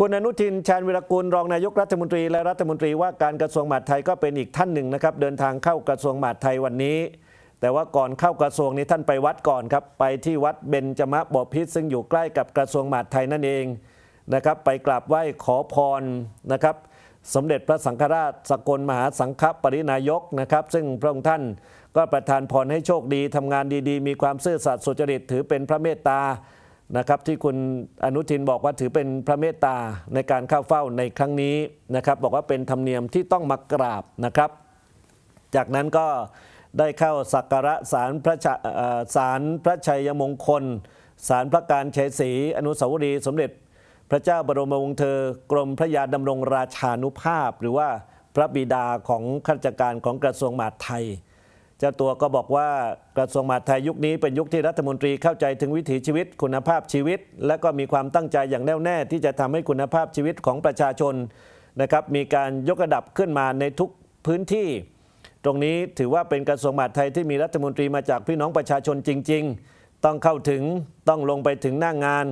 คุณอนุทินชาญวิรกูลรองนายกรัฐมนตรีและรัฐมนตรีว่าการกระทรวงมหาดไทยก็เป็นอีกท่านหนึ่งนะครับ เดินทางเข้ากระทรวงมหาดไทยวันนี้ แต่ว่าก่อนเข้ากระทรวงนี้ท่านไปวัดก่อนครับ ไปที่วัดเบญจมะบพิตรซึ่งอยู่ใกล้กับกระทรวงมหาดไทยนั่นเองนะครับไปกราบไหว้ขอพรนะครับสมเด็จพระสังฆราชสกลมหาสังฆปรินายกนะครับ ซึ่งพระองค์ท่านก็ประทานพรให้โชคดีทำงานดีๆ มีความซื่อสัตย์สุจริตถือเป็นพระเมตตา นะครับที่คุณอนุทินบอกว่าถือเป็นพระเมตตาในการเข้าเฝ้าในครั้งนี้นะครับบอกว่าเป็นธรรมเนียมที่ต้องมากราบนะครับ จากนั้นก็ได้เข้าสักการะสารพระชสารพระชัยมงคล สารพระการชัยศรีอนุสาวรีย์สมเด็จพระเจ้าบรมวงศ์เธอกรมพระยาดำรงราชานุภาพ หรือว่าพระบิดาของข้าราชการของกระทรวงมหาดไทย เจ้าตัวก็บอกว่ากระทรวงมหาดไทยยุคนี้เป็นยุคที่รัฐมนตรีเข้าใจถึงวิถีชีวิตคุณภาพชีวิต และก็มีความตั้งใจอย่างแน่วแน่ที่จะทำให้คุณภาพชีวิตของประชาชนนะครับมีการยกระดับขึ้นมาในทุกพื้นที่ ตรงนี้ถือว่าเป็นกระทรวงมหาดไทยที่มีรัฐมนตรีมาจากพี่น้องประชาชนจริง ๆ ต้องเข้าถึงต้องลงไปถึงหน้างาน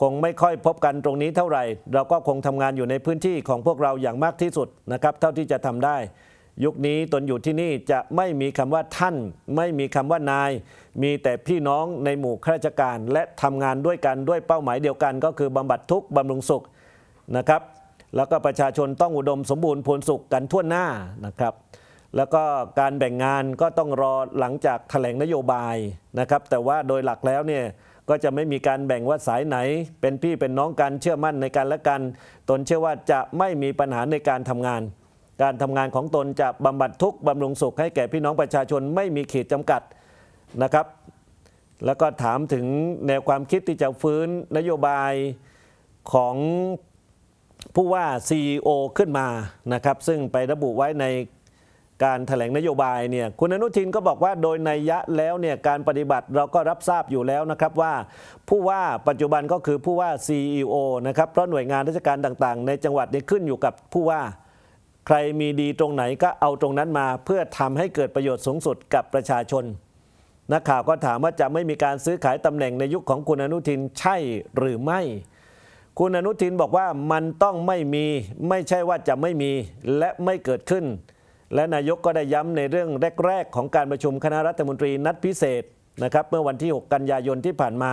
คงไม่ค่อยพบกันตรงนี้เท่าไหร่ เราก็คงทำงานอยู่ในพื้นที่ของพวกเราอย่างมากที่สุดนะครับเท่าที่จะทำได้ ยุคนี้ตนอยู่ที่นี่จะไม่มีคำว่าท่าน ไม่มีคำว่านาย มีแต่พี่น้องในหมู่ข้าราชการ และทำงานด้วยกันด้วยเป้าหมายเดียวกัน ก็คือบำบัดทุกข์บำรุงสุขนะครับ แล้วก็ประชาชนต้องอุดมสมบูรณ์ผลสุขกันทั่วหน้านะครับ แล้วก็การแบ่งงานก็ต้องรอหลังจากแถลงนโยบายนะครับ แต่ว่าโดยหลักแล้วเนี่ยก็จะไม่มีการแบ่งว่าสายไหน เป็นพี่เป็นน้องกันเชื่อมั่นในกันและกัน ตนเชื่อว่าจะไม่มีปัญหาในการทำงาน การทำงานของตนจะบำบัดทุกข์บำรุงสุขให้แก่พี่น้องประชาชนไม่มีขีดจำกัดนะครับ แล้วก็ถามถึงแนวความคิดที่จะฟื้นนโยบายของผู้ว่า CEO ขึ้นมานะครับ ซึ่งไประบุไว้ในการแถลงนโยบายเนี่ยคุณอนุทินก็บอกว่าโดยในยะแล้วเนี่ยการปฏิบัติเราก็รับทราบอยู่แล้วนะครับว่า ผู้ว่าปัจจุบันก็คือผู้ว่า CEO นะครับเพราะหน่วยงานราชการต่างๆ ในจังหวัดนี่ขึ้นอยู่กับผู้ว่า รมีดีตรงไหนก็เอาตรงนั้นมาเพื่อทำให้เกิดประโยชน์สูงสุดกับประชาชนนักข่าวก็ถามว่าจะไม่มีการซื้อขายตำแหน่งในยุคของคุณอนุทินใช่หรือไม่ คุณอนุทินบอกว่ามันต้องไม่มีไม่ใช่ว่าจะไม่มีและไม่เกิดขึ้น และนายกก็ได้ย้ำในเรื่องแรก ๆ ของการประชุมคณะรัฐมนตรีนัดพิเศษนะครับเมื่อวันที่ 6 กันยายนที่ผ่านมา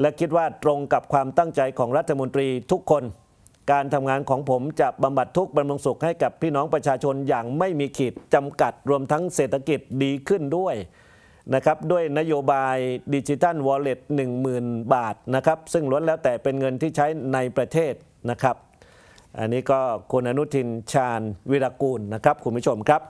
และคิดว่าตรงกับความตั้งใจของรัฐมนตรีทุกคน การทำงานของผมจะบำบัดทุกข์บำรุงสุขให้กับพี่น้องประชาชนอย่างไม่มีขีดจำกัดรวมทั้งเศรษฐกิจดีขึ้นด้วยนะครับด้วยนโยบายดิจิทัลวอลเล็ต10,000 บาทนะครับซึ่งล้วนแล้วแต่เป็นเงินที่ใช้ในประเทศนะครับ อันนี้ก็คุณอนุทินชาญวิรากูลนะครับคุณผู้ชมครับ